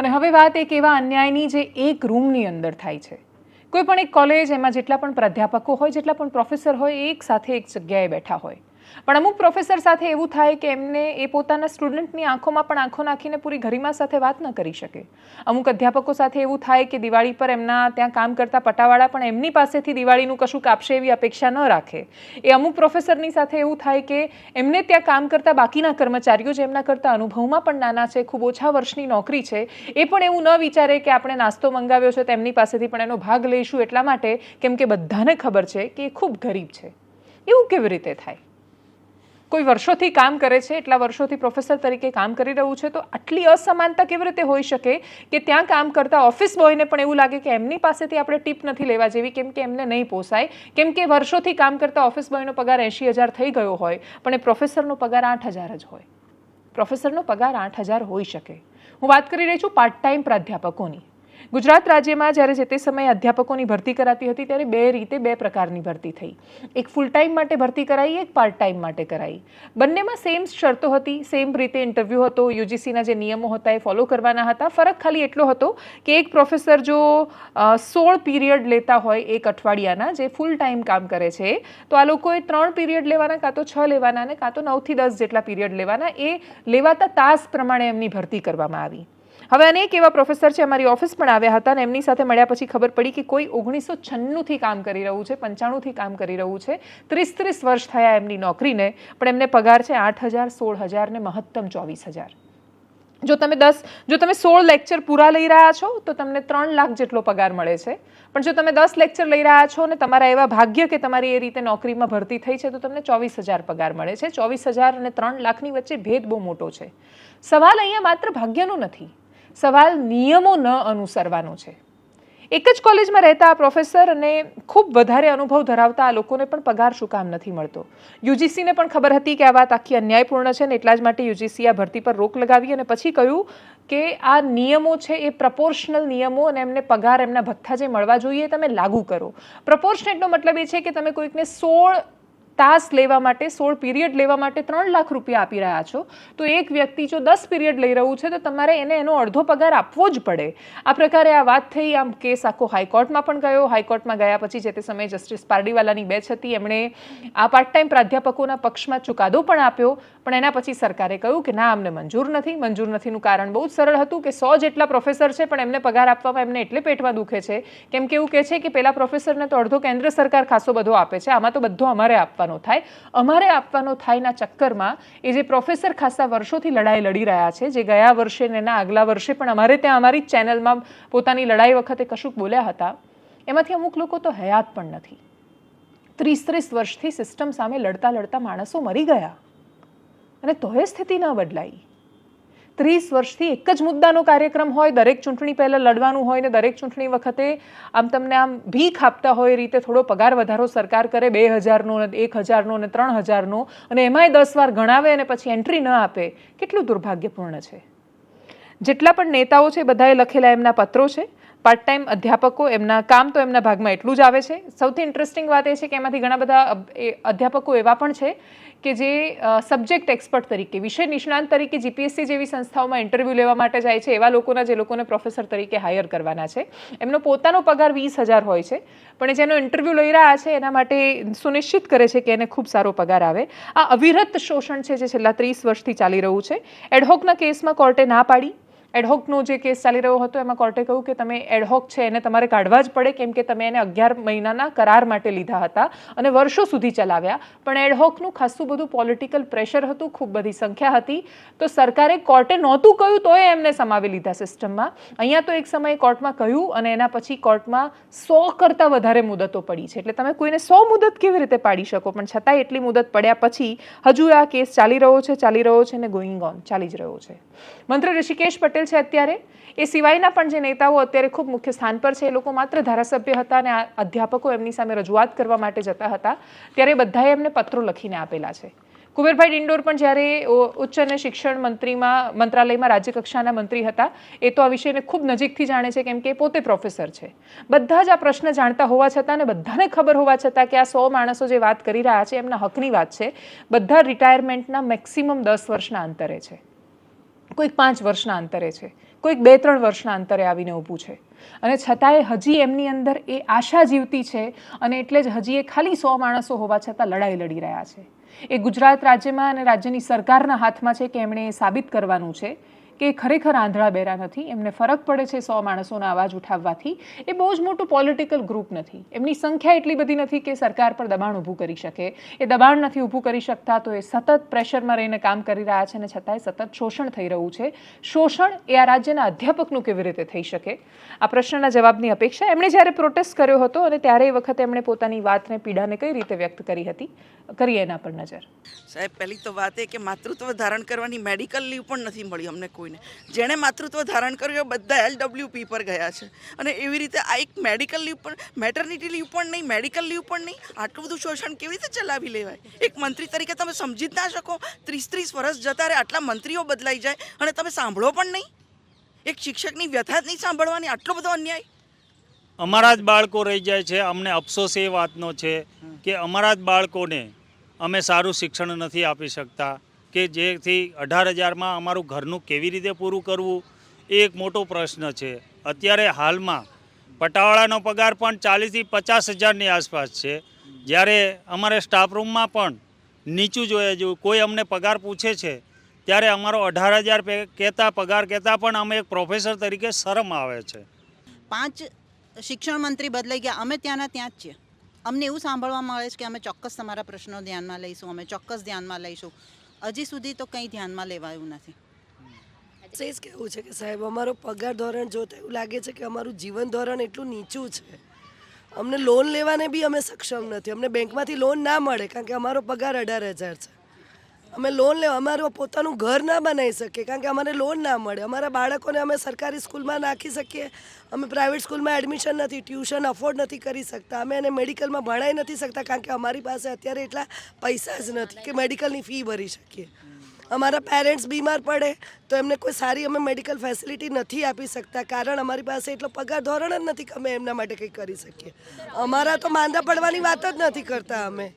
અને હવે વાત એક એવા અન્યાયની જે એક રૂમની અંદર થાય છે. કોઈ પણ એક કોલેજ એમાં જેટલા પણ પ્રાધ્યાપકો હોય, જેટલા પણ પ્રોફેસર હોય એક સાથે એક જગ્યાએ બેઠા હોય. પણ અમુક પ્રોફેસર સાથે એવું થાય કે એમને એ પોતાના સ્ટુડન્ટની આંખોમાં પણ આંખો નાખીને પૂરી ગરિમા સાથે વાત ન કરી શકે. અમુક અધ્યાપકો સાથે એવું થાય કે દિવાળી પર એમના ત્યાં કામ કરતા પટાવાળા પણ એમની પાસેથી દિવાળીનું કશું કાપશે એવી અપેક્ષા ન રાખે. એ અમુક પ્રોફેસરની સાથે એવું થાય કે એમને ત્યાં કામ કરતા બાકીના કર્મચારીઓ જે એમના કરતા અનુભવમાં પણ નાના છે, ખૂબ ઓછા વર્ષની નોકરી છે, એ પણ એવું ન વિચારે કે આપણે નાસ્તો મંગાવ્યો છે તો એમની પાસેથી પણ એનો ભાગ લઈશું એટલા માટે, કેમ કે બધાને ખબર છે કે એ ખૂબ ગરીબ છે. એવું કેવી રીતે થાય? કોઈ વર્ષોથી કામ કરે છે, એટલા વર્ષોથી પ્રોફેસર તરીકે કામ કરી રહ્યું છે, તો આટલી અસમાનતા કેવી રીતે હોઈ શકે કે ત્યાં કામ કરતા ઓફિસ બોયને પણ એવું લાગે કે એમની પાસેથી આપણે ટીપ નથી લેવા જેવી, કેમ કે એમને નહીં પોસાય. કેમ કે વર્ષોથી કામ કરતા ઓફિસ બોયનો પગાર એંશી હજાર થઈ ગયો હોય, પણ એ પ્રોફેસરનો પગાર આઠ હજાર જ હોય. પ્રોફેસરનો પગાર આઠ હજાર હોઈ શકે. હું વાત કરી રહી છું પાર્ટ ટાઈમ પ્રાધ્યાપકોની. ગુજરાત રાજ્યમાં જ્યારે જે તે સમયે અધ્યાપકોની ભરતી કરાતી હતી ત્યારે બે રીતે બે પ્રકારની ભરતી થઈ. એક ફૂલ ટાઈમ માટે ભરતી કરાઈ, એક પાર્ટ ટાઈમ માટે કરાઈ. બંનેમાં સેમ શરતો હતી સેમ રીતે ઇન્ટરવ્યૂ હતો યુજીસીના જે નિયમો હતા એ ફોલો કરવાના હતા. ફરક ખાલી એટલો હતો કે એક પ્રોફેસર જો સોળ પીરિયડ લેતા હોય એક અઠવાડિયાના, જે ફૂલ ટાઈમ કામ કરે છે, તો આ લોકોએ ત્રણ પીરિયડ લેવાના, કાં તો છ લેવાના અને કાં તો નવથી દસ જેટલા પીરિયડ લેવાના. એ લેવાતા તાસ પ્રમાણે એમની ભરતી કરવામાં આવી. હવે અનેક એવા પ્રોફેસર છે, અમારી ઓફિસ પણ આવ્યા હતા અને એમની સાથે મળ્યા પછી ખબર પડી કે કોઈ ઓગણીસો છન્નુંથી કામ કરી રહ્યું છે પંચાણુંથી કામ કરી રહ્યું છે, ત્રીસ ત્રીસ વર્ષ થયા એમની નોકરીને, પણ એમને પગાર છે આઠ હજાર, સોળ હજાર ને મહત્તમ ચોવીસ હજાર. જો તમે દસ, જો તમે સોળ લેક્ચર પૂરા લઈ રહ્યા છો, તો તમને ત્રણ લાખ જેટલો પગાર મળે છે. પણ જો તમે દસ લેક્ચર લઈ રહ્યા છો ને તમારા એવા ભાગ્ય કે તમારી એ રીતે નોકરીમાં ભરતી થઈ છે, તો તમને ચોવીસ હજાર પગાર મળે છે. ચોવીસ હજાર અને ત્રણ લાખની વચ્ચે ભેદ બહુ મોટો છે. સવાલ અહીંયા માત્ર ભાગ્યનો નથી. સવાલ નિયમો ન અનુસરવાનો છે. એક જ કોલેજમાં રહેતા પ્રોફેસર અને ખૂબ વધારે અનુભવ ધરાવતા આ લોકોને પણ પગાર શું કામ નથી મળતો. યુજીસીને પણ ખબર હતી કે આ વાત આખી અન્યાયપૂર્ણ છે ને એટલા જ માટે યુજીસી આ ભરતી પર રોક લગાવી અને પછી કહ્યું કે આ નિયમો છે એ પ્રપોર્શનલ નિયમો અને એમને પગાર એમના ભથ્થા જે મળવા જોઈએ તમે લાગુ કરો. પ્રપોર્શનેટનો મતલબ એ છે કે તમે કોઈકને સોળ તાસ લેવા માટે, સોળ પીરિયડ લેવા માટે ત્રણ લાખ રૂપિયા આપી રહ્યા છો. તો એક વ્યક્તિ જો દસ પીરિયડ લઈ રહ્યું છે, તો તમારે એને એનો અડધો પગાર આપવો જ પડે. આ પ્રકારે આ વાત થઈ. આમ કેસ આખો હાઈકોર્ટમાં પણ ગયો. હાઈકોર્ટમાં ગયા પછી જે તે સમયે જસ્ટિસ પારડીવાલાની બેચ હતી. એમણે આ પાર્ટ ટાઈમ પ્રાધ્યાપકોના પક્ષમાં ચુકાદો પણ આપ્યો. પણ એના પછી સરકારે કહ્યું કે ના, અમને મંજૂર નથી. મંજૂર નથીનું કારણ બહુ જ સરળ હતું કે સો જેટલા પ્રોફેસર છે, પણ એમને પગાર આપવામાં એમને એટલે પેટમાં દુખે છે કેમ કે એવું કહે છે કે પેલા પ્રોફેસરને તો અડધો કેન્દ્ર સરકાર ખાસો બધો આપે છે. આમાં તો બધો અમારે આપવાનો થાય. અમારે આપવાનો થાયના ચક્કરમાં એ જે પ્રોફેસર ખાસા વર્ષોથી લડાઈ લડી રહ્યા છે, જે ગયા વર્ષે ને એના આગલા વર્ષે પણ અમારે ત્યાં અમારી જ ચેનલમાં પોતાની લડાઈ વખતે કશુંક બોલ્યા હતા. એમાંથી અમુક લોકો તો હયાત પણ નથી. ત્રીસ ત્રીસ વર્ષથી સિસ્ટમ સામે લડતા લડતા માણસો મરી ગયા. અને તોય સ્થિતિ ન બદલાઈ. ત્રીસ વર્ષથી એક જ મુદ્દાનો કાર્યક્રમ હોય, દરેક ચૂંટણી પહેલાં લડવાનું હોય ને દરેક ચૂંટણી વખતે આમ તમને આમ ભીખ આપતા હોય એ રીતે થોડો પગાર વધારો સરકાર કરે બે હજારનો ને એક હજારનો ને ત્રણ હજારનો અને એમાંય દસ વાર ગણાવે અને પછી એન્ટ્રી ન આપે, કેટલું દુર્ભાગ્યપૂર્ણ છે? જેટલા પણ નેતાઓ છે બધાએ લખેલા એમના પત્રો છે. પાર્ટ ટાઈમ અધ્યાપકો એમના કામ તો એમના ભાગમાં એટલું જ આવે છે. સૌથી ઇન્ટરેસ્ટિંગ વાત એ છે કે એમાંથી ઘણા બધા અધ્યાપકો એવા પણ છે કે જે સબ્જેક્ટ એક્સપર્ટ તરીકે, વિષય નિષ્ણાંત તરીકે જીપીએસસી જેવી સંસ્થાઓમાં ઇન્ટરવ્યૂ લેવા માટે જાય છે, એવા લોકોના જે લોકોને પ્રોફેસર તરીકે હાયર કરવાના છે. એમનો પોતાનો પગાર વીસ હજાર હોય છે, પણ જેનો ઇન્ટરવ્યૂ લઈ રહ્યા છે, એના માટે સુનિશ્ચિત કરે છે કે એને ખૂબ સારો પગાર આવે. આ અવિરત શોષણ છે જે છેલ્લા ત્રીસ વર્ષથી ચાલી રહ્યું છે. એડહોકના કેસમાં કોર્ટે ના પાડી. એડહોકનો જે કેસ ચાલી રહ્યો હતો, એમાં કોર્ટે કહ્યું કે તમે એડહોક છે, એને તમારે કાઢવા જ પડે, કેમ કે તમે એને અગિયાર મહિનાના કરાર માટે લીધા હતા અને વર્ષો સુધી ચલાવ્યા. પણ એડહોકનું ખાસું બધું પોલિટિકલ પ્રેશર હતું, ખૂબ બધી સંખ્યા હતી. તો સરકારે કોર્ટે નહોતું કહ્યું, તોય એમને સમાવી લીધા સિસ્ટમમાં. અહીંયા તો એક સમયે કોર્ટમાં કહ્યું અને એના પછી કોર્ટમાં સો કરતાં વધારે મુદતો પડી છે. એટલે તમે કોઈને સો મુદત કેવી રીતે પાડી શકો? પણ છતાંય એટલી મુદત પડ્યા પછી હજુ આ કેસ ચાલી રહ્યો છે, ચાલી રહ્યો છે અને ગોઈંગ ઓન ચાલી જ રહ્યો છે. મંત્રી ઋષિકેશ પટેલ છે અત્યારે. એ સિવાયના પણ જે નેતાઓ અત્યારે ખૂબ મુખ્ય સ્થાન પર છે, એ લોકો માત્ર ધારાસભ્ય હતા અને અધ્યાપકો એમની સામે રજૂઆત કરવા માટે જતા હતા. ત્યારે બધાએ એમને પત્રો લખીને આપેલા છે. કુબેરભાઈ ડિંડોર પણ જ્યારે ઉચ્ચ અને શિક્ષણ મંત્રીમાં, મંત્રાલયમાં રાજ્યકક્ષાના મંત્રી હતા, એ તો આ વિષયને ખૂબ નજીકથી જાણે છે, કેમ કે પોતે પ્રોફેસર છે. બધા જ આ પ્રશ્ન જાણતા હોવા છતાં અને બધાને ખબર હોવા છતાં કે આ સો માણસો જે વાત કરી રહ્યા છે, એમના હકની વાત છે, બધા રિટાયરમેન્ટના મેક્સિમમ દસ વર્ષના અંતરે છે. કોઈક પાંચ વર્ષના અંતરે છે, કોઈક બે, ત્રણ વર્ષના અંતરે આવીને ઊભું છે. અને છતાંય હજી એમની અંદર એ આશા જીવતી છે અને એટલે જ હજી એ ખાલી સો માણસો હોવા છતાં લડાઈ લડી રહ્યા છે. એ ગુજરાત રાજ્યમાં અને રાજ્યની સરકારના હાથમાં છે કે એમણે એ સાબિત કરવાનું છે. કે ખરેખર આંધળા બેરા નથી. એમને ફરક પડે છે સો માણસોના અવાજ ઉઠાવવાથી. એ બહુ જ મોટું પોલિટિકલ ગ્રુપ નથી. એમની સંખ્યા એટલી બધી નથી કે સરકાર પર દબાણ ઊભું કરી શકે. એ દબાણ નથી ઊભું કરી શકતા તો એ સતત પ્રેશરમાં રહીને કામ કરી રહ્યા છે અને છતાંય સતત શોષણ થઈ રહ્યું છે. શોષણ એ આ રાજ્યના અધ્યાપકનું કેવી રીતે થઈ શકે? આ પ્રશ્નના જવાબની અપેક્ષા એમણે જ્યારે પ્રોટેસ્ટ કર્યો હતો અને ત્યારે એ વખતે એમણે પોતાની વાતને પીડાને કઈ રીતે વ્યક્ત કરી હતી? કરીએ એના પર નજર. સાહેબ, પહેલી તો વાત એ કે માતૃત્વ ધારણ કરવાની મેડિકલ લીવ પણ નથી મળી અમને કોઈને જેણે માતૃત્વ ધારણ કર્યું એ બધા એલડબ્લ્યુપી પર ગયા છે. અને એવી રીતે આ એક મેડિકલ લીવ પણ મેટર્નિટી લીવ પણ નહીં મેડિકલ લીવ પણ નહીં આટલું બધું શોષણ કેવી રીતે ચલાવી લેવાય? એક મંત્રી તરીકે તમે સમજી જ ના શકો. ત્રીસ ત્રીસ વર્ષ જતા રહે આટલા મંત્રીઓ બદલાઈ જાય. અને તમે સાંભળો પણ નહીં. એક શિક્ષકની વ્યથા જ નહીં સાંભળવાની આટલો બધો અન્યાય. અમારા જ બાળકો રહી જાય છે. અમને અફસોસ એ વાતનો છે કે અમારા જ બાળકોને અમે સારું શિક્ષણ નથી આપી શકતા. કે જેથી અઢાર હજારમાં અમારું ઘરનું કેવી રીતે પૂરું કરવું, એ એક મોટો પ્રશ્ન છે. અત્યારે હાલમાં પટાવાળાનો પગાર પણ ચાલીસથી પચાસ હજારની આસપાસ છે. જ્યારે અમારે સ્ટાફ રૂમમાં પણ નીચું જોઈએ જેવું કોઈ અમને પગાર પૂછે છે, ત્યારે અમારો અઢાર હજાર કહેતા, પગાર કહેતા પણ અમે એક પ્રોફેસર તરીકે શરમ આવે છે. પાંચ શિક્ષણ મંત્રી બદલાઈ ગયા. અમે ત્યાંના ત્યાં જ છીએ. અમને એવું સાંભળવા મળે છે કે અમે ચોક્કસ તમારા પ્રશ્નો ધ્યાનમાં લઈશું, અમે ચોક્કસ ધ્યાનમાં લઈશું. હજી સુધી તો કંઈ ધ્યાનમાં લેવાયું નથી. એ જ કહેવું છે કે સાહેબ, અમારો પગાર ધોરણ જોતા એવું લાગે છે કે અમારું જીવન ધોરણ એટલું નીચું છે. અમને લોન લેવાને બી અમે સક્ષમ નથી. અમને બેંકમાંથી લોન ના મળે કારણ કે અમારો પગાર અઢાર હજાર છે. અમે લોન લેવા, અમારું પોતાનું ઘર ના બનાવી શકીએ, કારણ કે અમારે લોન ના મળે. અમારા બાળકોને અમે સરકારી સ્કૂલમાં નાખી શકીએ. અમે પ્રાઇવેટ સ્કૂલમાં એડમિશન નથી ટ્યુશન અફોર્ડ નથી કરી શકતા. અમે એને મેડિકલમાં ભણાવી નથી શકતા, કારણ કે અમારી પાસે અત્યારે એટલા પૈસા જ નથી કે મેડિકલની ફી ભરી શકીએ. અમારા પેરેન્ટ્સ બીમાર પડે, તો એમને કોઈ સારી અમે મેડિકલ ફેસિલિટી નથી આપી શકતા, કારણ અમારી પાસે એટલો પગાર ધોરણ જ નથી કે અમે એમના માટે કંઈ કરી શકીએ. અમારા તો માંદા પડવાની વાત જ નથી કરતા અમે.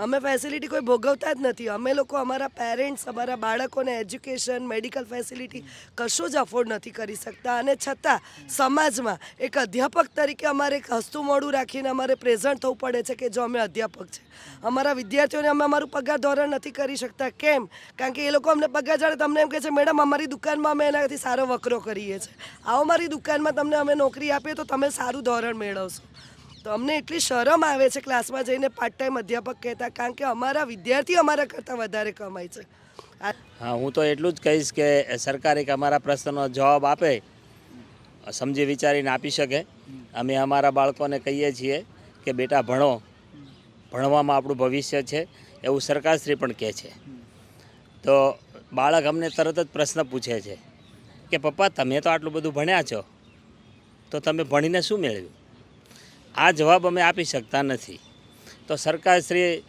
અમે ફેસિલિટી કોઈ ભોગવતા જ નથી. અમે લોકો અમારા પેરેન્ટ્સ અમારા બાળકોને એજ્યુકેશન મેડિકલ ફેસિલિટી કશું જ અફોર્ડ નથી કરી શકતા. અને છતાં સમાજમાં એક અધ્યાપક તરીકે અમારે એક હસતું મોડું રાખીને અમારે પ્રેઝન્ટ થવું પડે છે કે જો અમે અધ્યાપક છે. અમારા વિદ્યાર્થીઓને અમે અમારું પગાર ધોરણ નથી કરી શકતા. કેમ? કારણ કે એ લોકો અમને પગાર જાણે તમને એમ કહે છે, મેડમ, અમારી દુકાનમાં અમે એનાથી સારો વકરો કરીએ છીએ. આવો મારી દુકાનમાં તમને અમે નોકરી આપીએ તો તમે સારું ધોરણ મેળવશો. તો અમને એટલી શરમ આવે છે ક્લાસમાં જઈને પાર્ટ ટાઈમ અધ્યાપક કહેતા, કારણ કે અમારા વિદ્યાર્થી અમારા કરતાં વધારે કમાય છે. હા, હું તો એટલું જ કહીશ કે સરકાર એક અમારા પ્રશ્નનો જવાબ આપે, સમજી વિચારીને આપી શકે. અમે અમારા બાળકોને કહીએ છીએ કે બેટા ભણો, ભણવામાં આપણું ભવિષ્ય છે, એવું સરકારશ્રી પણ કહે છે. તો બાળક અમને તરત જ પ્રશ્ન પૂછે છે કે પપ્પા, તમે તો આટલું બધું ભણ્યા છો, તો તમે ભણીને શું મેળવ્યું? આ જવાબ અમે આપી શકતા નથી. તો સરકારશ્રી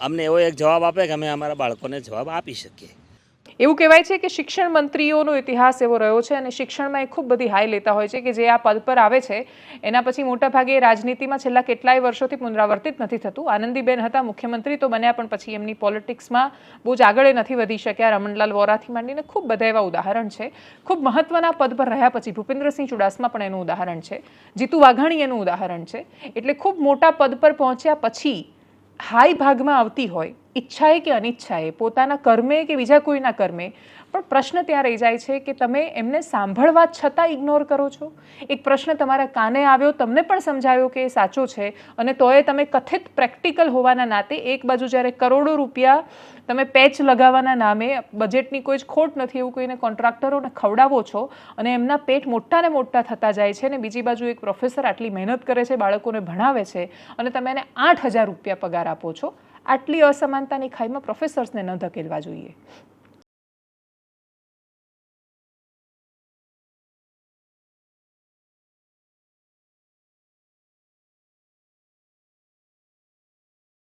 અમને એવો એક જવાબ આપે કે અમે અમારા બાળકોને જવાબ આપી શકીએ. એવું કહેવાય છે કે શિક્ષણ મંત્રીઓનો ઇતિહાસ એવો રહ્યો છે અને શિક્ષણમાં એ ખૂબ બધી હાઈ લેતા હોય છે કે જે આ પદ પર આવે છે, એના પછી મોટાભાગે રાજનીતિમાં છેલ્લા કેટલાય વર્ષોથી પુનરાવર્તિત નથી થતું. આનંદીબેન હતા, મુખ્યમંત્રી તો બન્યા, પણ પછી એમની પોલિટિક્સમાં બહુ જ આગળ નથી વધી શક્યા. રમણલાલ વોરાથી માંડીને ખૂબ બધા એવા ઉદાહરણ છે. ખૂબ મહત્વના પદ પર રહ્યા પછી ભૂપેન્દ્રસિંહ ચુડાસમા પણ એનું ઉદાહરણ છે. જીતુ વાઘાણી એનું ઉદાહરણ છે. એટલે ખૂબ મોટા પદ પર પહોંચ્યા પછી હાઈ ભાગમાં આવતી હોય ઈચ્છાએ કે અનિચ્છાએ, પોતાના કર્મે કે બીજા કોઈના કર્મે, પણ પ્રશ્ન ત્યાં રહી જાય છે કે તમે એમને સાંભળવા છતાં ઇગ્નોર કરો છો? એક પ્રશ્ન તમારા કાને આવ્યો, તમને પણ સમજાયો કે એ સાચો છે, અને તોય તમે કથિત પ્રેક્ટિકલ હોવાના નાતે એક બાજુ જ્યારે કરોડો રૂપિયા તમે પેચ લગાવવાના નામે બજેટની કોઈ જ ખોટ નથી એવું કોઈને કોન્ટ્રાક્ટરોને ખવડાવો છો, અને એમના પેટ મોટા ને મોટા થતા જાય છે અને બીજી બાજુ એક પ્રોફેસર આટલી મહેનત કરે છે, બાળકોને ભણાવે છે, અને તમે એને આઠ હજાર રૂપિયા પગાર આપો છો આટલી અસમાનતાની ખાઈમાં પ્રોફેસર્સને ન ધકેલવા જોઈએ.